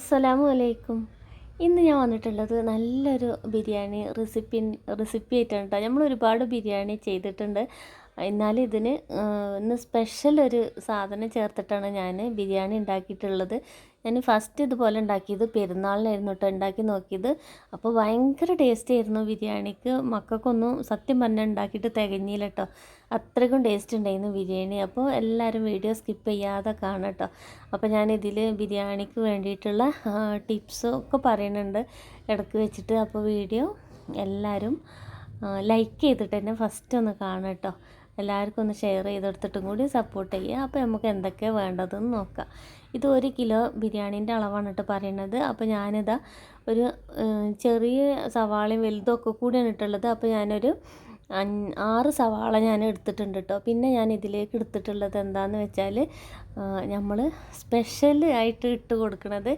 അസ്സലാമു അലൈക്കും. ഇന്ന് ഞാൻ വന്നിട്ടുള്ളത് നല്ലൊരു ബിരിയാണി റെസിപ്പി റെസിപ്പി ആയിട്ടാണ് കേട്ടോ നമ്മൾ ഒരുപാട് ബിരിയാണി ചെയ്തിട്ടുണ്ട്. എന്നാലും ഇതിന് ഇന്ന് സ്പെഷ്യൽ ഒരു സാധനം ചേർത്തിട്ടാണ് ഞാൻ ബിരിയാണി ഉണ്ടാക്കിയിട്ടുള്ളത്. ഞാൻ ഫസ്റ്റ് ഇതുപോലെ ഉണ്ടാക്കിയത് പെരുന്നാളിനായിരുന്നു കേട്ടോ ഉണ്ടാക്കി നോക്കിയത്. അപ്പോൾ ഭയങ്കര ടേസ്റ്റ് ആയിരുന്നു ബിരിയാണിക്ക്. മക്കൾക്കൊന്നും സത്യം പറഞ്ഞാൽ ഉണ്ടാക്കിയിട്ട് തികഞ്ഞില്ല കേട്ടോ അത്രയ്ക്കും ടേസ്റ്റ് ഉണ്ടായിരുന്നു ബിരിയാണി. അപ്പോൾ എല്ലാവരും വീഡിയോ സ്കിപ്പ് ചെയ്യാതെ കാണാം കേട്ടോ അപ്പോൾ ഞാൻ ഇതിൽ ബിരിയാണിക്ക് വേണ്ടിയിട്ടുള്ള ടിപ്സും ഒക്കെ പറയുന്നുണ്ട്. ഇടയ്ക്ക് വെച്ചിട്ട് അപ്പോൾ വീഡിയോ എല്ലാവരും ലൈക്ക് ചെയ്തിട്ട് തന്നെ ഫസ്റ്റ് ഒന്ന് കാണാം കേട്ടോ എല്ലാവർക്കും ഒന്ന് ഷെയർ ചെയ്തെടുത്തിട്ടും കൂടി സപ്പോർട്ട് ചെയ്യുക. അപ്പോൾ നമുക്ക് എന്തൊക്കെ വേണ്ടതെന്ന് നോക്കാം. ഇത് ഒരു കിലോ ബിരിയാണീന്റെ അളവാണ് കേട്ടോ പറയണത് അപ്പോൾ ഞാനിതാ ഒരു ചെറിയ സവാളയും വലുതും ഒക്കെ കൂടിയാണ് ഇട്ടുള്ളത്. അപ്പോൾ ഞാനൊരു ആറ് സവാള ഞാൻ എടുത്തിട്ടുണ്ട് കേട്ടോ പിന്നെ ഞാൻ ഇതിലേക്ക് എടുത്തിട്ടുള്ളത് എന്താണെന്ന് വെച്ചാൽ നമ്മൾ സ്പെഷ്യൽ ആയിട്ട് ഇട്ട് കൊടുക്കുന്നത്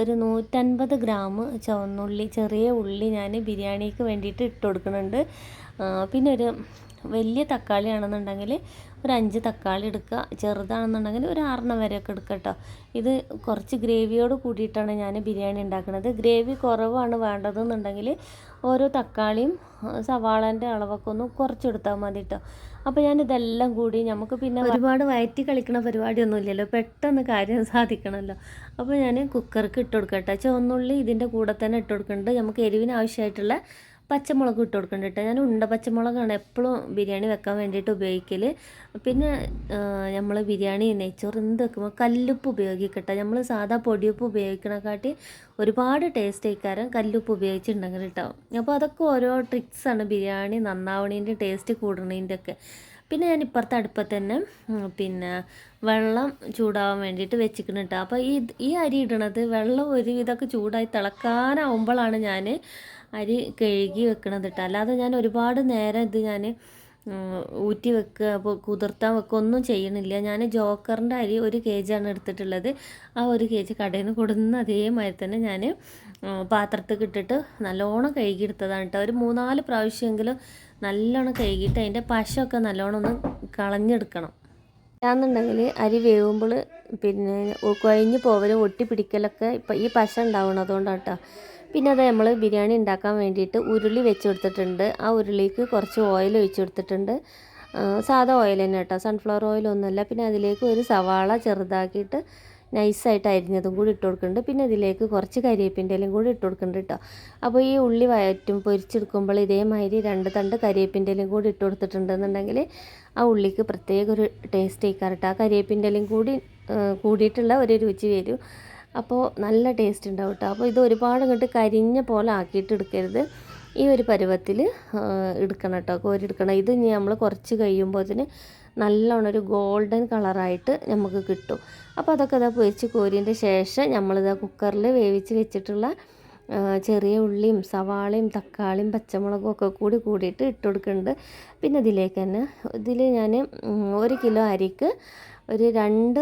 ഒരു നൂറ്റൻപത് ഗ്രാം ചുവന്നുള്ളി ചെറിയ ഉള്ളി ഞാൻ ബിരിയാണിക്ക് വേണ്ടിയിട്ട് ഇട്ട് കൊടുക്കുന്നുണ്ട് പിന്നെ ഒരു വലിയ തക്കാളി ആണെന്നുണ്ടെങ്കിൽ ഒരു അഞ്ച് തക്കാളി എടുക്കുക. ചെറുതാണെന്നുണ്ടെങ്കിൽ ഒരു ആറെണ്ണം വരെയൊക്കെ എടുക്കുക കേട്ടോ. ഇത് കുറച്ച് ഗ്രേവിയോട് കൂടിയിട്ടാണ് ഞാൻ ബിരിയാണി ഉണ്ടാക്കുന്നത്. ഗ്രേവി കുറവാണ് വേണ്ടതെന്നുണ്ടെങ്കിൽ ഓരോ തക്കാളിയും സവാളന്റെ അളവൊക്കെ ഒന്ന് കുറച്ചെടുത്താൽ മതി കേട്ടോ. അപ്പോൾ ഞാൻ ഇതെല്ലാം കൂടി നമുക്ക് പിന്നെ ഒരുപാട് വയറ്റി കളിക്കുന്ന പരിപാടിയൊന്നും ഇല്ലല്ലോ. പെട്ടെന്ന് കാര്യം സാധിക്കണമല്ലോ. അപ്പോൾ ഞാൻ കുക്കർക്ക് ഇട്ട് കൊടുക്കട്ടെ ചുവന്നുള്ളി ഇതിന്റെ കൂടെ തന്നെ ഇട്ട് കൊടുക്കുന്നുണ്ട്. നമുക്ക് എരിവിന് ആവശ്യമായിട്ടുള്ള പച്ചമുളക് ഇട്ട് കൊടുക്കേണ്ടി കേട്ടോ ഞാൻ ഉണ്ട പച്ചമുളകാണ് എപ്പോഴും ബിരിയാണി വെക്കാൻ വേണ്ടിയിട്ട് ഉപയോഗിക്കൽ പിന്നെ നമ്മൾ ബിരിയാണി നെയ്ച്ചോറ് എന്ത് വെക്കുമ്പോൾ കല്ലുപ്പ് ഉപയോഗിക്കട്ടെ. നമ്മൾ സാധാ പൊടിയുപ്പ് ഉപയോഗിക്കണക്കാട്ടി ഒരുപാട് ടേസ്റ്റ് ആയിക്കാരം കല്ലുപ്പ് ഉപയോഗിച്ചിട്ടുണ്ടെങ്കിൽ കേട്ടോ അപ്പോൾ അതൊക്കെ ഓരോ ട്രിക്സാണ് ബിരിയാണി നന്നാവണീന്റെ ടേസ്റ്റ് കൂടണേന്റെ ഒക്കെ പിന്നെ ഞാൻ ഇപ്പുറത്തെ അടുപ്പത്ത് തന്നെ പിന്നെ വെള്ളം ചൂടാവാൻ വേണ്ടിയിട്ട് വെച്ചിക്കണം കേട്ടോ അപ്പോൾ ഈ ഈ അരി ഇടണത് വെള്ളം ഒരുവിധമൊക്കെ ചൂടായി തിളക്കാനാവുമ്പോഴാണ് ഞാൻ അരി കഴുകി വെക്കണത് കേട്ടോ അല്ലാതെ ഞാൻ ഒരുപാട് നേരം ഇത് ഞാൻ ഊറ്റി വെക്കുക അപ്പോൾ കുതിർത്താൻ വെക്കുക ഒന്നും ചെയ്യണില്ല ഞാൻ ജോക്കറിന്റെ അരി ഒരു കെ ജിയാണ് എടുത്തിട്ടുള്ളത്. ആ ഒരു കെ ജി കടയിൽ നിന്ന് കൊടുന്ന അതേമാതിരി തന്നെ ഞാൻ പാത്രത്തിൽ ഇട്ടിട്ട് നല്ലോണം കഴുകിയെടുത്തതാണ് കേട്ടോ ഒരു മൂന്നാൽ പ്രാവശ്യമെങ്കിലും നല്ലോണം കഴുകിയിട്ട് അതിന്റെ പശമൊക്കെ നല്ലോണം ഒന്ന് കളഞ്ഞെടുക്കണം. അല്ലാന്നുണ്ടെങ്കിൽ അരി വേവുമ്പോൾ പിന്നെ കൊഴിഞ്ഞ് പോവലും ഒട്ടിപ്പിടിക്കലൊക്കെ ഇപ്പം ഈ പശ ഉണ്ടാവണം അതുകൊണ്ടാണ് കേട്ടോ പിന്നെ അത് നമ്മൾ ബിരിയാണി ഉണ്ടാക്കാൻ വേണ്ടിയിട്ട് ഉരുളി വെച്ച് കൊടുത്തിട്ടുണ്ട് ആ ഉരുളിക്ക് കുറച്ച് ഓയിൽ ഒഴിച്ച് കൊടുത്തിട്ടുണ്ട് സാധാ ഓയിൽ തന്നെ കേട്ടോ. സൺഫ്ലവർ ഓയിലൊന്നുമല്ല പിന്നെ അതിലേക്ക് ഒരു സവാള ചെറുതാക്കിയിട്ട് നൈസായിട്ട് അരിഞ്ഞതും കൂടി ഇട്ട് കൊടുക്കുന്നുണ്ട്. പിന്നെ ഇതിലേക്ക് കുറച്ച് കരിവേപ്പിന്റെ ഇലയും കൂടി ഇട്ട് കൊടുക്കുന്നുണ്ട് കേട്ടോ. അപ്പോൾ ഈ ഉള്ളി വയറ്റും പൊരിച്ചെടുക്കുമ്പോൾ ഇതേമാതിരി രണ്ട് തണ്ട് കരിവേപ്പിന്റെ ഇലയും കൂടി ഇട്ട് കൊടുത്തിട്ടുണ്ടെന്നുണ്ടെങ്കിൽ ആ ഉള്ളിക്ക് പ്രത്യേക ഒരു ടേസ്റ്റ് ആയിക്കാറട്ടോ ആ കരിവേപ്പിന്റെ ഇലയും കൂടി കൂടിയിട്ടുള്ള ഒരു രുചി വരും. അപ്പോൾ നല്ല ടേസ്റ്റ് ഉണ്ടാവും കേട്ടോ അപ്പോൾ ഇത് ഒരുപാട് അങ്ങോട്ട് കരിഞ്ഞ പോലെ ആക്കിയിട്ട് എടുക്കരുത്. ഈ ഒരു പരുവത്തിൽ എടുക്കണം കേട്ടോ കോരിയെടുക്കണം ഇത് ഇനി നമ്മൾ കുറച്ച് കഴിയുമ്പോഴത്തിന് നല്ലോണം ഒരു ഗോൾഡൻ കളറായിട്ട് നമുക്ക് കിട്ടും. അപ്പോൾ അതൊക്കെ ഇതാ പൊരിച്ച് കോരിയതിന്റെ ശേഷം നമ്മളിതാ കുക്കറിൽ വേവിച്ച് വെച്ചിട്ടുള്ള ചെറിയ ഉള്ളിയും സവാളയും തക്കാളിയും പച്ചമുളകും ഒക്കെ കൂടി കൂടിയിട്ട് ഇട്ട് കൊടുക്കുന്നുണ്ട് പിന്നെ ഇതിലേക്ക് തന്നെ ഇതിൽ ഞാൻ ഒരു കിലോ അരിക്ക് ഒരു രണ്ട്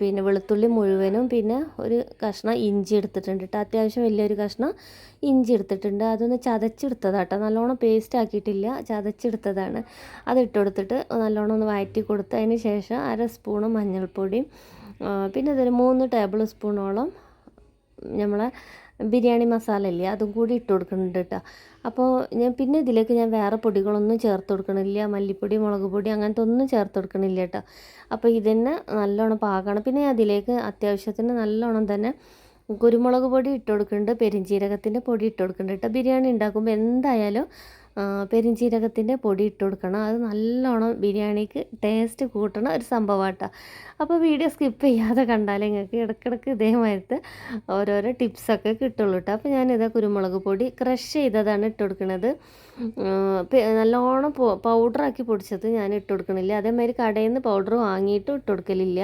പിന്നെ വെളുത്തുള്ളി മുഴുവനും പിന്നെ ഒരു കഷ്ണം ഇഞ്ചി എടുത്തിട്ടുണ്ട് കേട്ടോ അത്യാവശ്യം വലിയൊരു കഷ്ണം ഇഞ്ചി എടുത്തിട്ടുണ്ട്. അതൊന്ന് ചതച്ചെടുത്തതാണ് കേട്ടോ നല്ലോണം പേസ്റ്റ് ആക്കിയിട്ടില്ല. ചതച്ചെടുത്തതാണ്. അത് ഇട്ട് കൊടുത്തിട്ട് നല്ലോണം ഒന്ന് വഴറ്റി കൊടുത്ത് അതിന് ശേഷം അര സ്പൂണ് മഞ്ഞൾപ്പൊടിയും പിന്നെ ഇതൊരു മൂന്ന് ടേബിൾ സ്പൂണോളം നമ്മളെ ബിരിയാണി മസാല ഇല്ലേ അതും കൂടി ഇട്ട് കൊടുക്കുന്നുണ്ട് കേട്ടോ അപ്പോൾ ഞാൻ പിന്നെ ഇതിലേക്ക് ഞാൻ വേറെ പൊടികളൊന്നും ചേർത്ത് കൊടുക്കണില്ല. മല്ലിപ്പൊടി മുളക് പൊടി അങ്ങനത്തെ ഒന്നും ചേർത്ത് കൊടുക്കണില്ല കേട്ടോ അപ്പോൾ ഇതന്നെ നല്ലോണം പാകണം. പിന്നെ അതിലേക്ക് അത്യാവശ്യത്തിന് നല്ലോണം തന്നെ കുരുമുളക് പൊടി ഇട്ട് കൊടുക്കുന്നുണ്ട്. പെരിഞ്ചീരകത്തിന്റെ പൊടി ഇട്ട് കൊടുക്കുന്നുണ്ട് കേട്ടോ ബിരിയാണി ഉണ്ടാക്കുമ്പോൾ എന്തായാലും ആ, പെരിഞ്ജീരകത്തിന്റെ പൊടി ഇട്ട് കൊടുക്കണം. അത് നല്ലോണം ബിരിയാണിക്ക് ടേസ്റ്റ് കൂട്ടണ ഒരു സംഭവമാട്ടോ അപ്പോൾ വീഡിയോ സ്കിപ്പ് ചെയ്യാതെ കണ്ടാലേ നിങ്ങൾക്ക് ഇടയ്ക്കിടയ്ക്ക് ഇതേമാതിരത്തെ ഓരോരോ ടിപ്സൊക്കെ കിട്ടുള്ളൂ കേട്ടോ അപ്പോൾ ഞാനിത് കുരുമുളക് പൊടി ക്രഷ് ചെയ്തതാണ് ഇട്ട് കൊടുക്കുന്നത് നല്ലോണം പൗഡറാക്കി പൊടിച്ചത് ഞാൻ ഇട്ട് കൊടുക്കണില്ല. അതേമാതിരി കടയിൽ നിന്ന് പൗഡർ വാങ്ങിയിട്ട് ഇട്ട് കൊടുക്കലില്ല.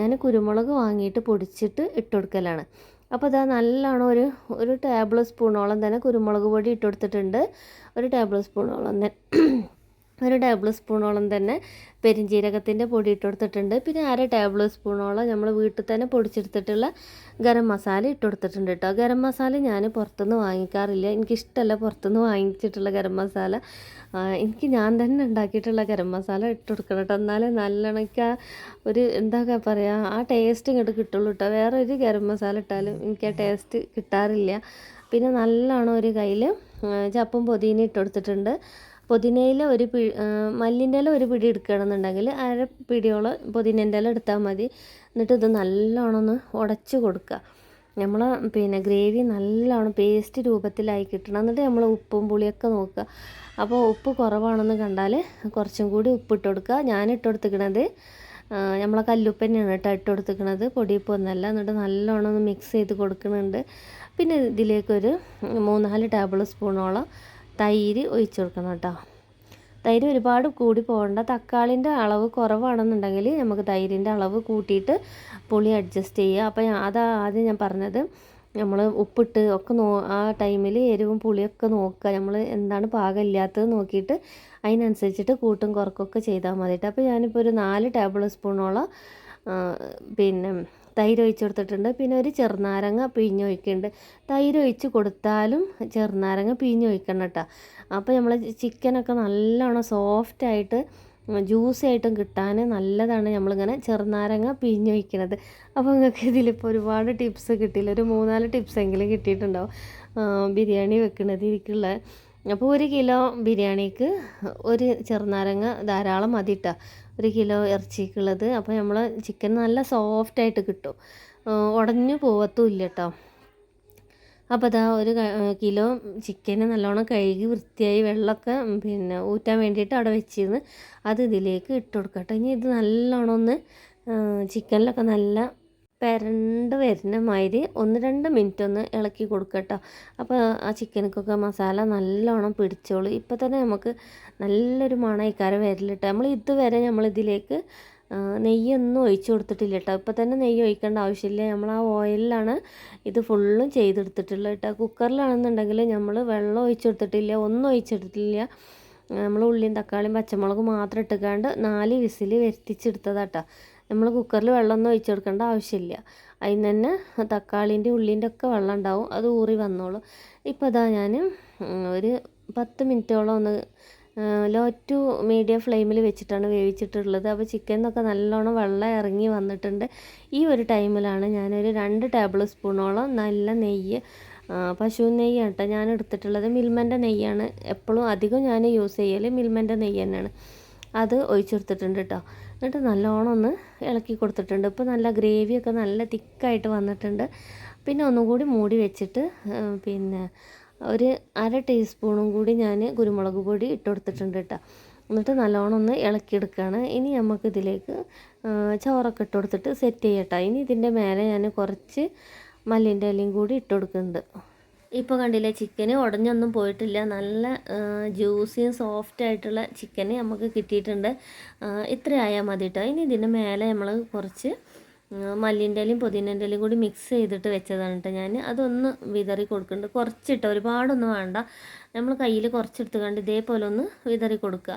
ഞാൻ കുരുമുളക് വാങ്ങിയിട്ട് പൊടിച്ചിട്ട് ഇട്ട് കൊടുക്കലാണ്. അപ്പോൾ ഇതാ നല്ലോണം ഒരു ഒരു ടേബിൾ സ്പൂണോളം തന്നെ കുരുമുളക് പൊടി ഇട്ട് കൊടുത്തിട്ടുണ്ട്. ഒരു ടേബിൾ സ്പൂണോളം തന്നെ ഒരു ടേബിൾ സ്പൂണോളം തന്നെ പെരിഞ്ജീരകത്തിന്റെ പൊടി ഇട്ട് കൊടുത്തിട്ടുണ്ട് പിന്നെ അര ടേബിൾ സ്പൂണോളം നമ്മൾ വീട്ടിൽ തന്നെ പൊടിച്ചെടുത്തിട്ടുള്ള ഗരം മസാല ഇട്ട് കൊടുത്തിട്ടുണ്ട് കേട്ടോ ഗരം മസാല ഞാൻ പുറത്തുനിന്ന് വാങ്ങിക്കാറില്ല. എനിക്കിഷ്ടമല്ല പുറത്തുനിന്ന് വാങ്ങിച്ചിട്ടുള്ള ഗരം മസാല. എനിക്ക് ഞാൻ തന്നെ ഉണ്ടാക്കിയിട്ടുള്ള ഗരം മസാല ഇട്ട് കൊടുക്കണം കേട്ടോ എന്നാലേ നല്ലോണം ആ ഒരു എന്താ പറയുക ആ ടേസ്റ്റ് ഇങ്ങോട്ട് കിട്ടുള്ളൂ കേട്ടോ വേറെ ഒരു ഗരം മസാല ഇട്ടാലും എനിക്ക് ആ ടേസ്റ്റ് കിട്ടാറില്ല. പിന്നെ നല്ലോണം ഒരു കയ്യിൽ ചപ്പും പൊതിന ഇട്ട് കൊടുത്തിട്ടുണ്ട് പുതിനയില ഒരു പി മല്ലിന്റെ ഇല ഒരു പിടി എടുക്കുകയാണെന്നുണ്ടെങ്കിൽ അര പിടിയോളം പൊതിനേന്റെ ഇല എടുത്താൽ മതി. എന്നിട്ട് ഇത് നല്ലോണം ഒന്ന് ഉടച്ച് കൊടുക്കുക. നമ്മൾ പിന്നെ ഗ്രേവി നല്ലോണം പേസ്റ്റ് രൂപത്തിലായി കിട്ടണം. എന്നിട്ട് നമ്മൾ ഉപ്പും പുളിയൊക്കെ നോക്കുക. അപ്പോൾ ഉപ്പ് കുറവാണെന്ന് കണ്ടാൽ കുറച്ചും കൂടി ഉപ്പിട്ട് കൊടുക്കുക. ഞാൻ ഇട്ട് കൊടുത്തിക്കണത് നമ്മളെ കല്ലുപ്പ് തന്നെയാണ് കേട്ടോ ഇട്ട് കൊടുത്തിക്കണത് പൊടിയുപ്പൊന്നല്ല എന്നിട്ട് നല്ലോണം ഒന്ന് മിക്സ് ചെയ്ത് കൊടുക്കുന്നുണ്ട് പിന്നെ ഇതിലേക്കൊരു മൂന്നാൽ ടേബിൾ സ്പൂണോളം തൈര് ഒഴിച്ചു കൊടുക്കണം കേട്ടോ. തൈര് ഒരുപാട് കൂടി പോകണ്ട. തക്കാളിന്റെ അളവ് കുറവാണെന്നുണ്ടെങ്കിൽ നമുക്ക് തൈരിന്റെ അളവ് കൂട്ടിയിട്ട് പുളി അഡ്ജസ്റ്റ് ചെയ്യുക. അപ്പോൾ അതാ ആദ്യം ഞാൻ പറഞ്ഞത്. നമ്മൾ ഉപ്പിട്ട് ഒക്കെ നോ ആ ടൈമിൽ എരിവും പുളിയൊക്കെ നോക്കുക. നമ്മൾ എന്താണ് പാകമില്ലാത്തത് നോക്കിയിട്ട് അതിനനുസരിച്ചിട്ട് കൂട്ടും കുറക്കൊക്കെ ചെയ്താൽ മതിയിട്ട് അപ്പോൾ ഞാനിപ്പോൾ ഒരു നാല് ടേബിൾ സ്പൂണോളം പിന്നെ തൈര് ഒഴിച്ച് കൊടുത്തിട്ടുണ്ട്. പിന്നെ ഒരു ചെറുനാരങ്ങ പിഴിഞ്ഞൊഴിക്കുന്നുണ്ട് തൈര് ഒഴിച്ച് കൊടുത്താലും ചെറുനാരങ്ങ പിഴിഞ്ഞൊഴിക്കണം കേട്ടോ. അപ്പോൾ നമ്മൾ ചിക്കനൊക്കെ നല്ലോണം സോഫ്റ്റായിട്ട് ജ്യൂസി ആയിട്ടും കിട്ടാൻ നല്ലതാണ് നമ്മളിങ്ങനെ ചെറുനാരങ്ങ പിഴിഞ്ഞൊഴിക്കണത് അപ്പോൾ നിങ്ങൾക്ക് ഇതിലിപ്പോൾ ഒരുപാട് ടിപ്സ് കിട്ടിയില്ല. ഒരു മൂന്നാൽ ടിപ്സ് എങ്കിലും കിട്ടിയിട്ടുണ്ടാവും. ബിരിയാണി വെക്കുന്നത് അപ്പോൾ ഒരു കിലോ ബിരിയാണിക്ക് ഒരു ചെറുനാരങ്ങ ധാരാളം മതി ട്ടോ. ഒരു കിലോ ഇറച്ചിക്കുള്ളത്. അപ്പോൾ നമ്മൾ ചിക്കൻ നല്ല സോഫ്റ്റായിട്ട് കിട്ടും. ഉടഞ്ഞു പോവത്തും ഇല്ല കേട്ടോ അപ്പോൾ അതാ ഒരു കിലോ ചിക്കന് നല്ലോണം കഴുകി വൃത്തിയായി വെള്ളമൊക്കെ പിന്നെ ഊറ്റാൻ വേണ്ടിയിട്ട് അവിടെ വെച്ചിരുന്ന് അത് ഇതിലേക്ക് ഇട്ട് കൊടുക്കട്ടെ. ഇനി ഇത് നല്ലോണം ഒന്ന് ചിക്കനിലൊക്കെ നല്ല പെരണ്ട് വരുന്ന മാതിരി ഒന്ന് രണ്ട് മിനിറ്റ് ഒന്ന് ഇളക്കി കൊടുക്കട്ടോ. അപ്പോൾ ആ ചിക്കനക്കൊക്കെ മസാല നല്ലോണം പിടിച്ചോളൂ. ഇപ്പോൾ തന്നെ നമുക്ക് നല്ലൊരു മണയിക്കാരം വരലിട്ട്. നമ്മൾ ഇതുവരെ നമ്മൾ ഇതിലേക്ക് നെയ്യൊന്നും ഒഴിച്ചു കൊടുത്തിട്ടില്ല കേട്ടോ ഇപ്പോൾ തന്നെ നെയ്യ് ഒഴിക്കേണ്ട ആവശ്യമില്ല. നമ്മൾ ആ ഓയിലിലാണ് ഇത് ഫുള്ളും ചെയ്തെടുത്തിട്ടുള്ളത് കേട്ടോ കുക്കറിലാണെന്നുണ്ടെങ്കിൽ നമ്മൾ വെള്ളം ഒഴിച്ചു കൊടുത്തിട്ടില്ല ഒന്നും ഒഴിച്ചെടുത്തിട്ടില്ല നമ്മൾ ഉള്ളിയും തക്കാളിയും പച്ചമുളകും മാത്രം ഇട്ടുകാണ്ട് നാല് വിസിൽ വരുത്തിച്ചെടുത്തതാട്ടോ നമ്മൾ കുക്കറിൽ വെള്ളമൊന്നും ഒഴിച്ചു കൊടുക്കേണ്ട ആവശ്യമില്ല. അതിന് തന്നെ തക്കാളീന്റെ ഉള്ളിന്റെ ഒക്കെ വെള്ളം ഉണ്ടാവും. അത് ഊറി വന്നോളും. ഇപ്പോൾ അതാ ഞാൻ ഒരു പത്ത് മിനിറ്റോളം ഒന്ന് ലോ ടു മീഡിയം ഫ്ലെയിമിൽ വെച്ചിട്ടാണ് വേവിച്ചിട്ടുള്ളത്. അപ്പോൾ ചിക്കൻ എന്നൊക്കെ നല്ലോണം വെള്ളം ഇറങ്ങി വന്നിട്ടുണ്ട്. ഈ ഒരു ടൈമിലാണ് ഞാനൊരു രണ്ട് ടേബിൾ സ്പൂണോളം നല്ല നെയ്യ് പശു നെയ്യാണ് കേട്ടോ ഞാൻ എടുത്തിട്ടുള്ളത്. മിൽമന്റെ നെയ്യാണ് എപ്പോഴും അധികം ഞാൻ യൂസ് ചെയ്യൽ മിൽമന്റെ നെയ്യ് തന്നെയാണ്. അത് ഒഴിച്ചെടുത്തിട്ടുണ്ട് കേട്ടോ. എന്നിട്ട് നല്ലോണം ഒന്ന് ഇളക്കി കൊടുത്തിട്ടുണ്ട്. ഇപ്പോൾ നല്ല ഗ്രേവിയൊക്കെ നല്ല തിക്കായിട്ട് വന്നിട്ടുണ്ട്. പിന്നെ ഒന്നും കൂടി മൂടി വെച്ചിട്ട് പിന്നെ ഒരു അര ടീസ്പൂണും കൂടി ഞാൻ കുരുമുളക് പൊടി ഇട്ട് കൊടുത്തിട്ടുണ്ട് കേട്ടോ എന്നിട്ട് നല്ലോണം ഒന്ന് ഇളക്കിയെടുക്കുകയാണ് ഇനി നമുക്ക് ഇതിലേക്ക് ചോറൊക്കെ ഇട്ട് കൊടുത്തിട്ട് സെറ്റ് ചെയ്യട്ടോ. ഇനി ഇതിന്റെ മേലെ ഞാൻ കുറച്ച് മല്ലിന്റെ ഇലയും കൂടി ഇട്ട് കൊടുക്കുന്നുണ്ട് ഇപ്പോൾ കണ്ടില്ലേ ചിക്കന് ഉടഞ്ഞൊന്നും പോയിട്ടില്ല. നല്ല ജ്യൂസിയും സോഫ്റ്റ് ആയിട്ടുള്ള ചിക്കന് നമുക്ക് കിട്ടിയിട്ടുണ്ട്. ഇത്രയായാൽ ഇത്ര മതി കേട്ടോ ഇനി ഇതിന്റെ മേലെ നമ്മൾ കുറച്ച് മല്ലിന്റെ ഇലയും കൂടി മിക്സ് ചെയ്തിട്ട് വെച്ചതാണ് കേട്ടോ ഞാൻ അതൊന്ന് വിതറി കൊടുക്കുന്നുണ്ട്. കുറച്ചിട്ട് ഒരുപാടൊന്നും വേണ്ട. നമ്മൾ കയ്യിൽ കുറച്ചെടുത്ത് കണ്ട് ഇതേപോലെ ഒന്ന് വിതറി കൊടുക്കുക.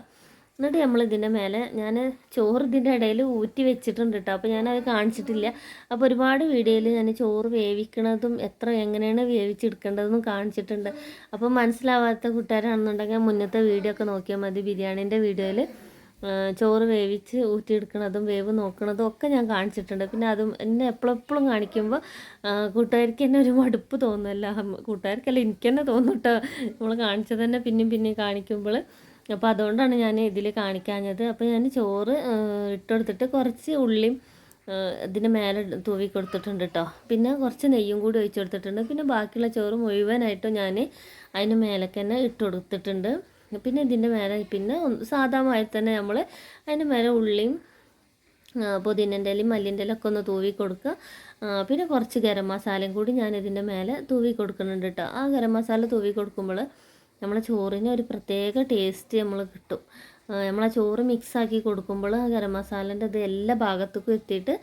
എന്നിട്ട് നമ്മൾ ഇതിന്റെ മേലെ ഞാൻ ചോറ് ഇതിന്റെ ഇടയിൽ ഊറ്റി വെച്ചിട്ടുണ്ട് കേട്ടോ അപ്പോൾ ഞാനത് കാണിച്ചിട്ടില്ല. അപ്പോൾ ഒരുപാട് വീഡിയോയിൽ ഞാൻ ചോറ് വേവിക്കണതും എത്ര എങ്ങനെയാണ് വേവിച്ചെടുക്കേണ്ടതെന്നും കാണിച്ചിട്ടുണ്ട്. അപ്പോൾ മനസ്സിലാവാത്ത കൂട്ടുകാരാണെന്നുണ്ടെങ്കിൽ മുന്നത്തെ വീഡിയോ ഒക്കെ നോക്കിയാൽ മതി. ബിരിയാണീന്റെ വീഡിയോയിൽ. ചോറ് വേവിച്ച് ഊറ്റിയെടുക്കണതും വേവ് നോക്കണതും ഒക്കെ ഞാൻ കാണിച്ചിട്ടുണ്ട്. പിന്നെ അതും എന്നെ എപ്പോഴെപ്പോഴും കാണിക്കുമ്പോൾ കൂട്ടുകാർക്ക് തന്നെ ഒരു മടുപ്പ് തോന്നുമല്ല കൂട്ടുകാർക്കല്ല എനിക്ക് തന്നെ തോന്നും കേട്ടോ നമ്മൾ കാണിച്ചത് തന്നെ പിന്നെയും പിന്നെയും കാണിക്കുമ്പോൾ അപ്പോൾ അതുകൊണ്ടാണ് ഞാൻ ഇതിൽ കാണിക്കാഞ്ഞത്. അപ്പോൾ ഞാൻ ചോറ് ഇട്ടെടുത്തിട്ട് കുറച്ച് ഉള്ളിയും ഇതിന് മേലെ തൂവി കൊടുത്തിട്ടുണ്ട് കേട്ടോ പിന്നെ കുറച്ച് നെയ്യും കൂടി ഒഴിച്ചു കൊടുത്തിട്ടുണ്ട് പിന്നെ ബാക്കിയുള്ള ചോറ് മുഴുവനായിട്ടും ഞാൻ അതിന് മേലേക്ക് തന്നെ ഇട്ട് കൊടുത്തിട്ടുണ്ട് പിന്നെ ഇതിന്റെ മേലെ പിന്നെ സാധാ തന്നെ നമ്മൾ അതിന്റെ മേലെ ഉള്ളിയും പുതിനന്റെ ഇലയും മല്ലിന്റെ ഇലയൊക്കെ ഒന്ന് തൂവി കൊടുക്കുക. പിന്നെ കുറച്ച് ഗരം മസാലയും കൂടി ഞാൻ ഇതിന്റെ മേലെ തൂവി കൊടുക്കുന്നുണ്ട് കേട്ടോ. ആ ഗരം മസാല തൂവി കൊടുക്കുമ്പോൾ നമ്മളെ ചോറിന് ഒരു പ്രത്യേക ടേസ്റ്റ് നമ്മൾ കിട്ടും. നമ്മളാ ചോറ് മിക്സാക്കി കൊടുക്കുമ്പോൾ ആ ഗരം മസാലേന്റെ ഇത് എല്ലാ ഭാഗത്തേക്കും എത്തിയിട്ട്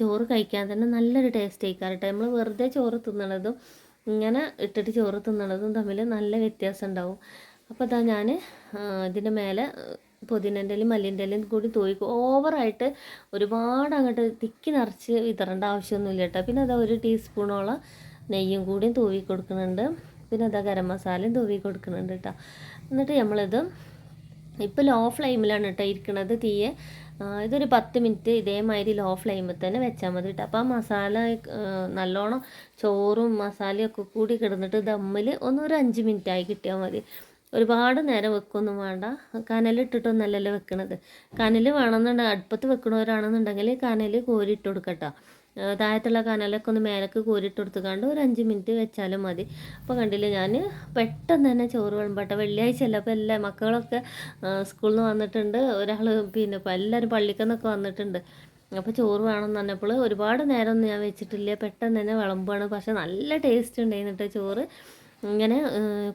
ചോറ് കഴിക്കാൻ തന്നെ നല്ലൊരു ടേസ്റ്റ് ആയിക്കാറട്ടെ നമ്മൾ വെറുതെ ചോറ് തിന്നണതും ഇങ്ങനെ ഇട്ടിട്ട് ചോറ് തിന്നണതും തമ്മിൽ നല്ല വ്യത്യാസം ഉണ്ടാവും. അപ്പോൾ അതാ ഞാൻ ഇതിന്റെ മേലെ പുതിനന്റെ ഇലയും മല്ലിന്റെ ഇലയും കൂടി തൂക്കി ഓവറായിട്ട് ഒരുപാട് അങ്ങോട്ട് തിക്കി നിറച്ച് വിതറേണ്ട ആവശ്യമൊന്നുമില്ല കേട്ടോ പിന്നെ അതാ ഒരു ടീസ്പൂണോളം നെയ്യും കൂടിയും തൂവി കൊടുക്കുന്നുണ്ട്. പിന്നെ അതാ ഗരം മസാലയും തൂവി കൊടുക്കുന്നുണ്ട് കേട്ടോ എന്നിട്ട് നമ്മളിത് ഇപ്പോൾ ലോ ഫ്ലെയിമിലാണ് കേട്ടോ ഇരിക്കുന്നത് തീയെ. ഇതൊരു പത്ത് മിനിറ്റ് ഇതേമാതിരി ലോ ഫ്ലെയിമിൽ തന്നെ വെച്ചാൽ മതി കേട്ടോ അപ്പോൾ ആ മസാല നല്ലോണം ചോറും മസാലയൊക്കെ കൂടി കിടന്നിട്ട് ദമ്മിൽ ഒന്നൊരു അഞ്ച് മിനിറ്റായി കിട്ടിയാൽ മതി. ഒരുപാട് നേരം വെക്കൊന്നും വേണ്ട. കനലിട്ടിട്ടൊന്നല്ലല്ലോ വെക്കണത്. കനൽ വേണമെന്നുണ്ടെങ്കിൽ അടുപ്പത്ത് വെക്കണവരാണെന്നുണ്ടെങ്കിൽ കനൽ കോരിയിട്ട് കൊടുക്കട്ടോ താഴത്തുള്ള കനലൊക്കെ ഒന്ന് മേലക്ക് കോരിയിട്ട് കൊടുത്തുകൊണ്ട് ഒരു അഞ്ച് മിനിറ്റ് വെച്ചാലും മതി. അപ്പോൾ കണ്ടില്ലേ ഞാൻ പെട്ടെന്ന് തന്നെ ചോറ് വിളമ്പട്ടെ. വെള്ളിയാഴ്ച അല്ല അപ്പോൾ എല്ലാ മക്കളൊക്കെ സ്കൂളിൽ നിന്ന് വന്നിട്ടുണ്ട്. ഒരാൾ പിന്നെ എല്ലാവരും പള്ളിക്കന്നൊക്കെ വന്നിട്ടുണ്ട്. അപ്പോൾ ചോറ് വേണമെന്ന് പറഞ്ഞപ്പോൾ ഒരുപാട് നേരമൊന്നും ഞാൻ വെച്ചിട്ടില്ല. പെട്ടെന്ന് തന്നെ വിളമ്പാണ്. പക്ഷേ നല്ല ടേസ്റ്റ് ഉണ്ടായിരുന്നു കേട്ടോ ചോറ്. ഇങ്ങനെ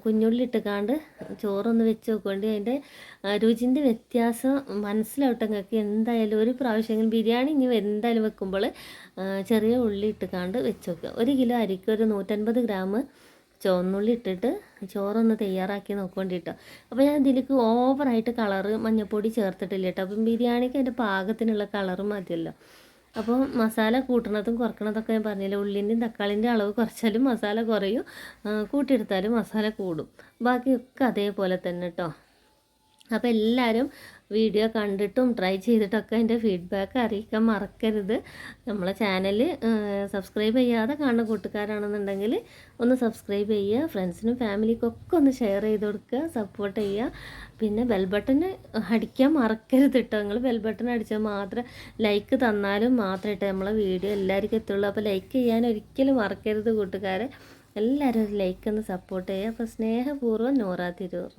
കുഞ്ഞുള്ളി ഇട്ടുകാണ്ട് ചോറൊന്ന് വെച്ച് നോക്കുകൊണ്ട് അതിന്റെ രുചിന്റെ വ്യത്യാസം മനസ്സിലാവട്ടെ നിങ്ങൾക്ക് എന്തായാലും ഒരു പ്രാവശ്യം ബിരിയാണി ഇനി എന്തായാലും വെക്കുമ്പോൾ ചെറിയ ഉള്ളി ഇട്ടുകാണ്ട് വെച്ച് നോക്കുക. ഒരു കിലോ അരിക്ക് ഒരു നൂറ്റൻപത് ഗ്രാം ചുവന്നുള്ളി ഇട്ടിട്ട് ചോറൊന്ന് തയ്യാറാക്കി നോക്കൊണ്ടിട്ടോ അപ്പോൾ ഞാൻ ഇതിലേക്ക് ഓവറായിട്ട് കളറ് മഞ്ഞൾപ്പൊടി ചേർത്തിട്ടില്ല കേട്ടോ. അപ്പം ബിരിയാണിക്ക് അതിന്റെ പാകത്തിനുള്ള കളറ് മതിയല്ലോ. അപ്പോൾ മസാല കൂട്ടണതും കുറക്കണതൊക്കെ ഞാൻ പറഞ്ഞില്ല ഉള്ളിന്റെയും തക്കാളിന്റെ അളവ് കുറച്ചാലും മസാല കുറയും. കൂട്ടിയെടുത്താലും മസാല കൂടും. ബാക്കിയൊക്കെ അതേപോലെ തന്നെ കേട്ടോ അപ്പോൾ എല്ലാവരും വീഡിയോ കണ്ടിട്ടും ട്രൈ ചെയ്തിട്ടൊക്കെ എന്റെ ഫീഡ്ബാക്ക് അറിയിക്കാൻ മറക്കരുത്. നമ്മളെ ചാനൽ സബ്സ്ക്രൈബ് ചെയ്യാതെ കാണുന്ന കൂട്ടുകാരാണെന്നുണ്ടെങ്കിൽ ഒന്ന് സബ്സ്ക്രൈബ് ചെയ്യുക ഫ്രണ്ട്സിനും ഫാമിലിക്കൊക്കെ ഒന്ന് ഷെയർ ചെയ്ത് കൊടുക്കുക സപ്പോർട്ട് ചെയ്യുക. പിന്നെ ബെൽ ബട്ടൺ അടിക്കാൻ മറക്കരുത് കേട്ടോ നിങ്ങൾ ബെൽ ബട്ടൺ അടിച്ചാൽ മാത്രം ലൈക്ക് തന്നാലും മാത്രമേ നമ്മളെ വീഡിയോ എല്ലാവർക്കും എത്തുള്ളൂ. അപ്പോൾ ലൈക്ക് ചെയ്യാൻ ഒരിക്കലും മറക്കരുത് കൂട്ടുകാരെ. എല്ലാവരും ഒരു ലൈക്ക് ഒന്ന് സപ്പോർട്ട് ചെയ്യുക. അപ്പോൾ സ്നേഹപൂർവം നോറാ തിരൂർ.